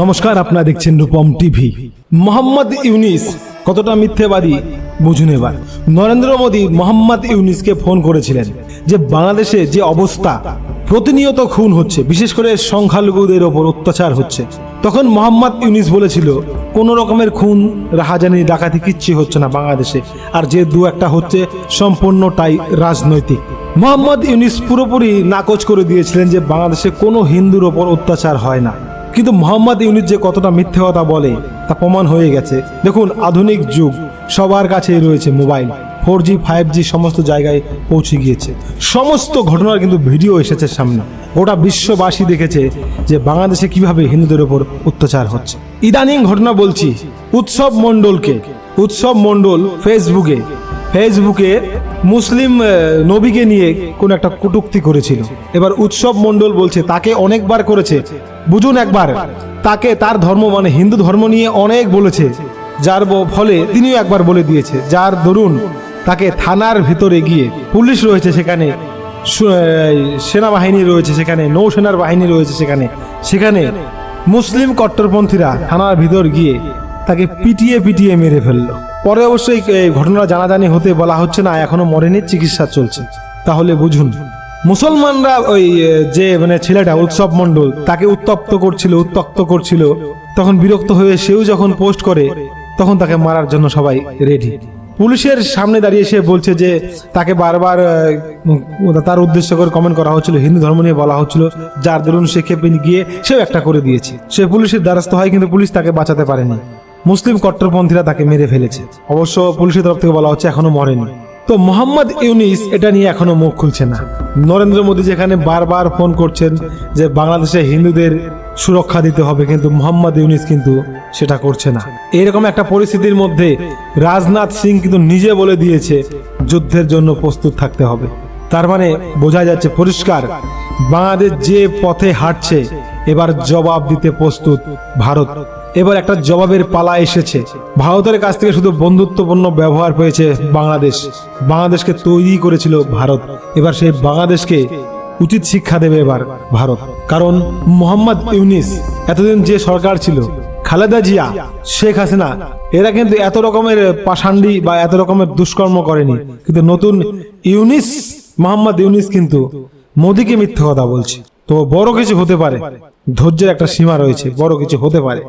নমস্কার, আপনারা দেখছেন রূপম টিভি। মোহাম্মদ ইউনিস, কতটা মিথ্যেবাদী বুঝুন এবার। নরেন্দ্র মোদী মোহাম্মদ ইউনিসকে ফোন করেছিলেন যে বাংলাদেশে যে অবস্থা, প্রতিনিয়ত খুন হচ্ছে, বিশেষ করে সংখ্যালঘুদের ওপর অত্যাচার হচ্ছে। তখন মোহাম্মদ ইউনিস বলেছিল, কোন রকমের খুন, রাহাজানি, ডাকাতি কিচ্ছু হচ্ছে না বাংলাদেশে, আর যে দু একটা হচ্ছে সম্পূর্ণটাই রাজনৈতিক। মোহাম্মদ ইউনিস পুরোপুরি নাকচ করে দিয়েছিলেন যে বাংলাদেশে কোনো হিন্দুর ওপর অত্যাচার হয় না। কিন্তু মোহাম্মদ ইউনিস যে কতটা মিথ্যে কথা বলে, তা প্রমাণ হয়ে গেছে। দেখুন, আধুনিক যুগ, সবার কাছেই রয়েছে mobile. Four G five G সমস্ত জায়গায় পৌঁছে গিয়েছে। সমস্ত ঘটনার কিন্তু ভিডিও এসেছে সামনে। গোটা বিশ্ববাসী দেখেছে যে বাংলাদেশে কীভাবে হিন্দুদের ওপর অত্যাচার হচ্ছে। ইদানিং ঘটনা বলছি, উৎসব মণ্ডলকে, উৎসব মণ্ডল ফেসবুকে ফেসবুকে মুসলিম নবীকে নিয়ে কোন একটা কটুক্তি করেছিল। এবার উৎসব মণ্ডল বলছে, তাকে অনেকবার করেছে। বুঝুন একবার, তাকে তার ধর্ম মানে হিন্দু ধর্ম নিয়ে অনেক বলেছে। যার ফলে তিনিও একবার বলে দিয়েছে, যার দরুন তাকে থানার ভিতরে গিয়ে পুলিশ রয়েছে সেখানে সেনাবাহিনী রয়েছে সেখানে, নৌসেনার বাহিনী রয়েছে সেখানে। সেখানে মুসলিম কট্টরপন্থীরা থানার ভিতর গিয়ে তাকে পিটিয়ে পিটিয়ে মেরে ফেলল। পরে অবশ্যই ঘটনা জানাজানি হতে বলা হচ্ছে না, এখনও মরেনি, চিকিৎসা চলছে। তাহলে বুঝুন মুসলমানরা ওই যে মানে ছেলেটা, উৎসব মণ্ডল, তাকে উত্তপ্ত করছিল, উত্তক্ত করছিল। তখন বিরক্ত হয়ে সেও যখন পোস্ট করে, তখন তাকে মারার জন্য সবাই রেডি। পুলিশের সামনে দাঁড়িয়ে সে বলছে যে, তাকে বারবার তার উদ্দেশ্য করে কমেন্ট করা হচ্ছিল, হিন্দু ধর্ম নিয়ে বলা হচ্ছিল, যার দরুন সে খেপে গিয়ে সেও একটা করে দিয়েছে। সে পুলিশের দ্বারস্থ হয়, কিন্তু পুলিশ তাকে বাঁচাতে পারেনি। মুসলিম কট্টরপন্থীরা তাকে মেরে ফেলেছে। অবশ্য পুলিশের তরফ থেকে বলা হচ্ছে এখনও মরেনি। তো মোহাম্মদ ইউনিস এটা নিয়ে এখনও মুখ খুলছে না। নরেন্দ্র মোদী যেখানে বারবার ফোন করছেন যে বাংলাদেশে হিন্দুদের সুরক্ষা দিতে হবে, কিন্তু মোহাম্মদ ইউনিস কিন্তু সেটা করছে না। এরকম একটা পরিস্থিতির মধ্যে রাজনাথ সিং কিন্তু নিজে বলে দিয়েছে, যুদ্ধের জন্য প্রস্তুত থাকতে হবে। তার মানে বোঝা যাচ্ছে পরিষ্কার, বাংলাদেশ যে পথে হাঁটছে, এবার জবাব দিতে প্রস্তুত ভারত। এবার একটা জবাবের পালা এসেছে। ভারতের কাছ থেকে শুধু বন্ধুত্বপূর্ণ ব্যবহার পেয়েছে বাংলাদেশ। বাংলাদেশকে তৈরি করেছিল ভারত। এবার সেই বাংলাদেশকে উচিত শিক্ষা দেবে এবার ভারত। কারণ মোহাম্মদ ইউনিস এতদিন যে সরকার ছিল, খালেদা জিয়া, শেখ হাসিনা, এরা কিন্তু এত রকমের পাষান্ডি বা এত রকমের দুষ্কর্ম করেনি। কিন্তু নতুন ইউনিস, মোহাম্মদ ইউনিস কিন্তু মোদিকে মিথ্যে কথা বলছে। তো বড় কিছু হতে পারে। ধৈর্যের একটা সীমা রয়েছে, বড় কিছু হতে পারে।